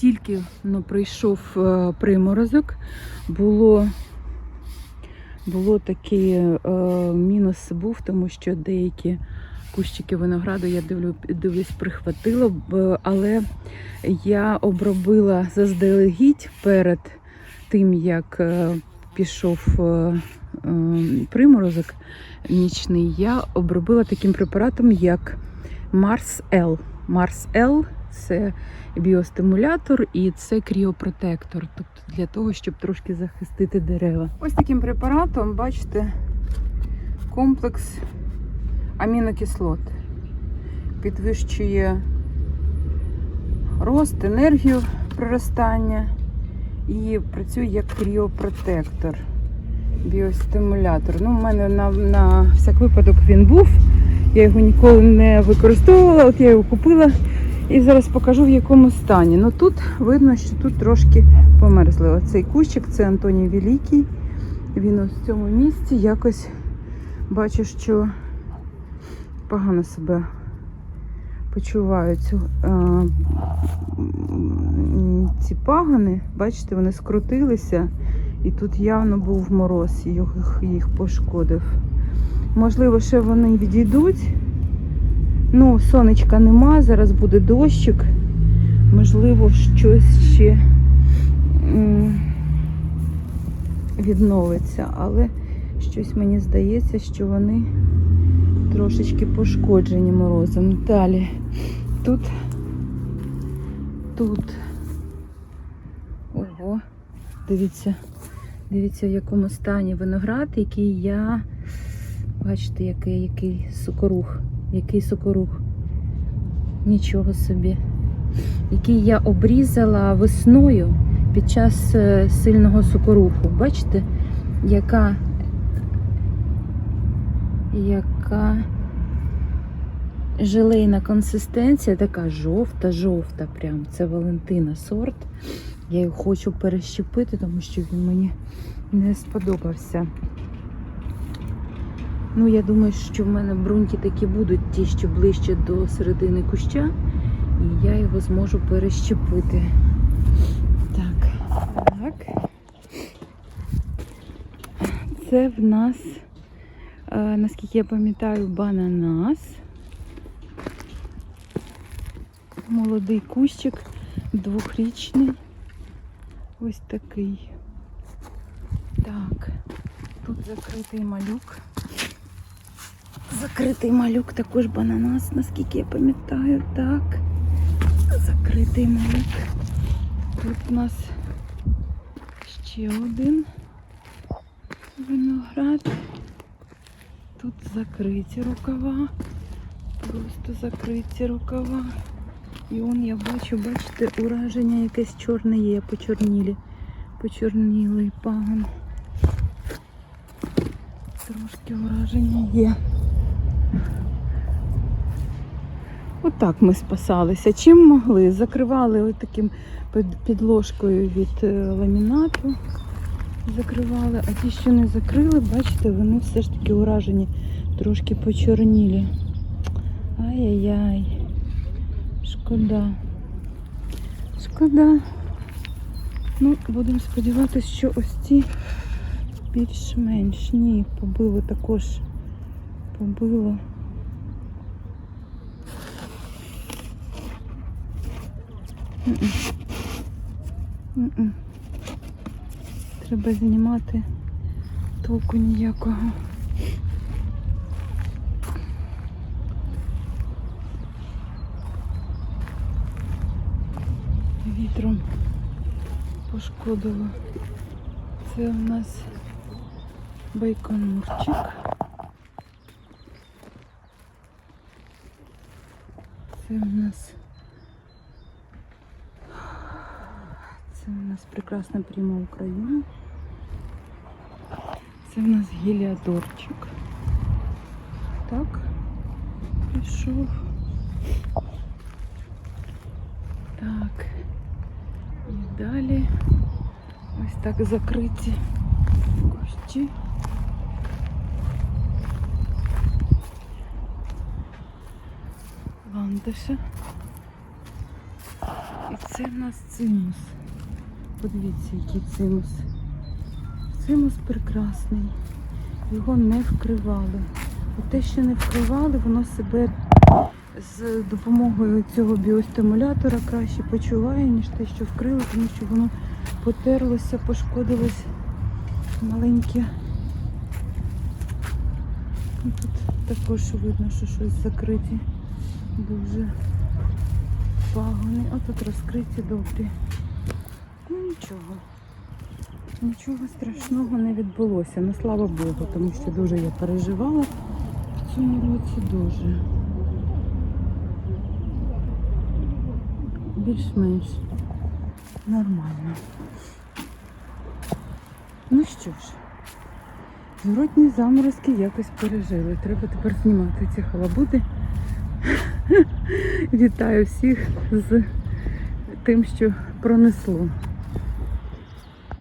тільки ну, прийшов е, приморозок, було, було такий е, мінус був, тому що деякі кущики винограду, я дивлю, дивлюсь, прихватило, але я обробила заздалегідь перед тим, як е, пішов е, е, приморозок нічний, я обробила таким препаратом, як Mars L. Mars L це біостимулятор і це кріопротектор, тобто для того, щоб трошки захистити дерева. Ось таким препаратом, бачите, комплекс амінокислот підвищує рост, енергію приростання і працює як кріопротектор, біостимулятор. Ну, у мене на, на всяк випадок він був. Я його ніколи не використовувала, от я його купила і зараз покажу в якому стані. Ну тут видно, що тут трошки померзли. Оцей кущик це Антоній Великий. Він ось в цьому місці якось бачу, що погано себе почувають. Ці пагани, бачите, вони скрутилися, і тут явно був мороз, їх, їх пошкодив. Можливо, ще вони відійдуть. Ну, сонечка нема, зараз буде дощик. Можливо, щось ще відновиться, але щось мені здається, що вони трошечки пошкоджені морозом. Далі тут, тут. Ого, дивіться, дивіться, в якому стані виноград, який я. Бачите, який, який сокорух, який сокорух. Нічого собі. Який я обрізала весною під час е, сильного сокоруху. Бачите, яка, яка желейна консистенція, така жовта-жовта. Прям. Це Валентина сорт. Я його хочу перещепити, тому що він мені не сподобався. Ну, я думаю, що в мене бруньки такі будуть, ті, що ближче до середини куща, і я його зможу перещепити. Так, так. Це в нас, е, наскільки я пам'ятаю, бананас. Молодий кущик, двохрічний. Ось такий. Так, тут закритий малюк. Закритий малюк, також бананас, наскільки я пам'ятаю, так. Закритий малюк. Тут у нас ще один виноград. Тут закриті рукава. Просто закриті рукава. І он я бачу, бачите, ураження якесь чорне є, почорнілі. Почорнілий пагон. Трошки ураження є. Отак ми спасалися. Чим могли? Закривали таким підложкою від е, ламінату. Закривали, а ті, що не закрили, бачите, вони все ж таки уражені, трошки почорнілі. Ай-яй-яй. Шкода. Шкода. Ну, будемо сподіватися, що ось ці більш-менш. Ні, побило також. Побило. Треба знімати толку ніякого. Вітром пошкодило. Це у нас байконурчик. Це у нас це у нас прекрасна пряма Україна. Це у нас геліадорчик. Так, пішов. Так. І далі ось так закриті кущі. Ландиша. І це в нас цимус. Подивіться, який цимус. Цимус прекрасний. Його не вкривали. От те, що не вкривали, воно себе з допомогою цього біостимулятора краще почуває, ніж те, що вкрили, тому що воно потерлося, пошкодилось маленьке. Тут також видно, що щось закриті. Дуже пагони. А тут розкриті добрі. Нічого. Нічого страшного не відбулося. Ну слава Богу, тому що дуже я переживала в цьому році дуже. Більш-менш нормально. Ну що ж, зворотні заморозки якось пережили. Треба тепер знімати ці халабути. Вітаю всіх з тим, що пронесло.